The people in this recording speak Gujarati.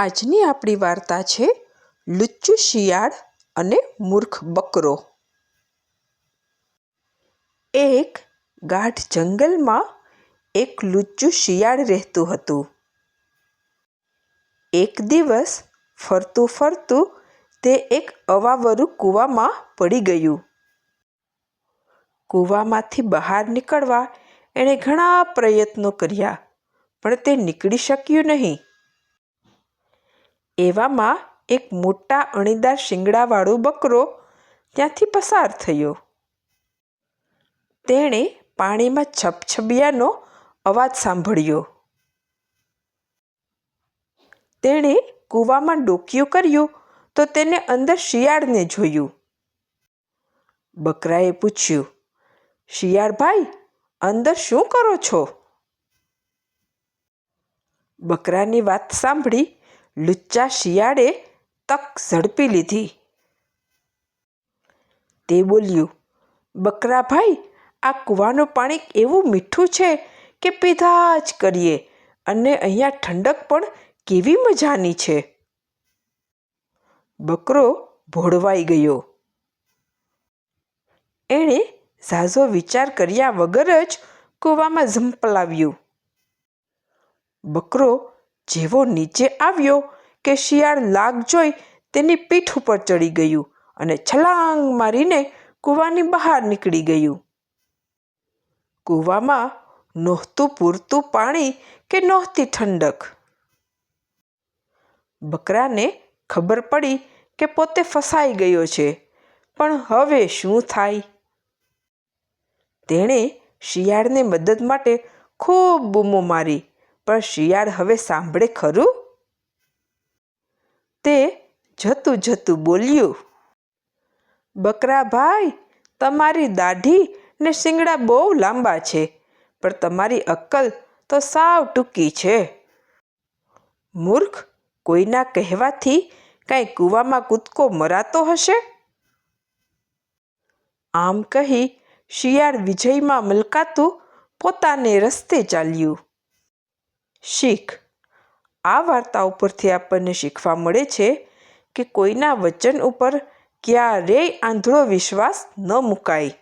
આજની આપણી વાર્તા છે, લુચ્ચું શિયાળ અને મૂર્ખ બકરો. એક ગાઢ જંગલમાં એક લુચ્ચું શિયાળ રહેતું હતું. એક દિવસ ફરતું ફરતું તે એક અવાવરું કૂવામાં પડી ગયું. કૂવામાંથી બહાર નીકળવા એણે ઘણા પ્રયત્નો કર્યા, પણ તે નીકળી શક્યું નહીં. એવામાં એક મોટા અણીદાર શિંગડાવાળો બકરો ત્યાંથી પસાર થયો. તેણે પાણીમાં છબછબિયાનો અવાજ સાંભળ્યો. તેણે કૂવામાં ડોકિયું કર્યું તો તેને અંદર શિયાળને જોયું. બકરાએ પૂછ્યું, શિયાળ ભાઈ, અંદર શું કરો છો? બકરાની વાત સાંભળી લુચ્ચા શિયાળે તક ઝડપી લીધી. તે બોલ્યું બકરાભાઈ આ કૂવાનું પાણી એવું મીઠું છે કે પીધા જ કરીએ અને અહીંયા ઠંડક પણ કેવી મજાની છે. બકરો ભોળવાઈ ગયો. એણે ઝાઝો વિચાર કર્યા વગર જ કૂવામાં ઝંપલાવ્યું. બકરો જેવો નીચે આવ્યો કે શિયાળ લાગ જોઈ તેની પીઠ ઉપર ચડી ગયું અને છલાંગ મારીને કૂવાની બહાર નીકળી ગયું. કૂવામાં નહોતું પૂરતું પાણી કે નહોતી ઠંડક. બકરાને ખબર પડી કે પોતે ફસાઈ ગયો છે, પણ હવે શું થાય? તેણે શિયાળને મદદ માટે ખૂબ બૂમો મારી પણ શિયાળ હવે સાંભળે ખરું? તે જતું જતું બોલ્યું, બકરા ભાઈ, તમારી દાઢી ને શિંગડા બહુ લાંબા છે, પણ તમારી અક્કલ તો સાવ ટૂંકી છે. મૂર્ખ, કોઈના કહેવાથી કાંઈ કૂવામાં કૂદકો મરાતો હશે? આમ કહી શિયાળ વિજયમાં મલકાતું પોતાને રસ્તે ચાલ્યું. શીખ. આ વાર્તા ઉપરથી આપણને શીખવા મળે છે કે કોઈના વચન ઉપર ક્યારેય આંધળો વિશ્વાસ ન મુકાય.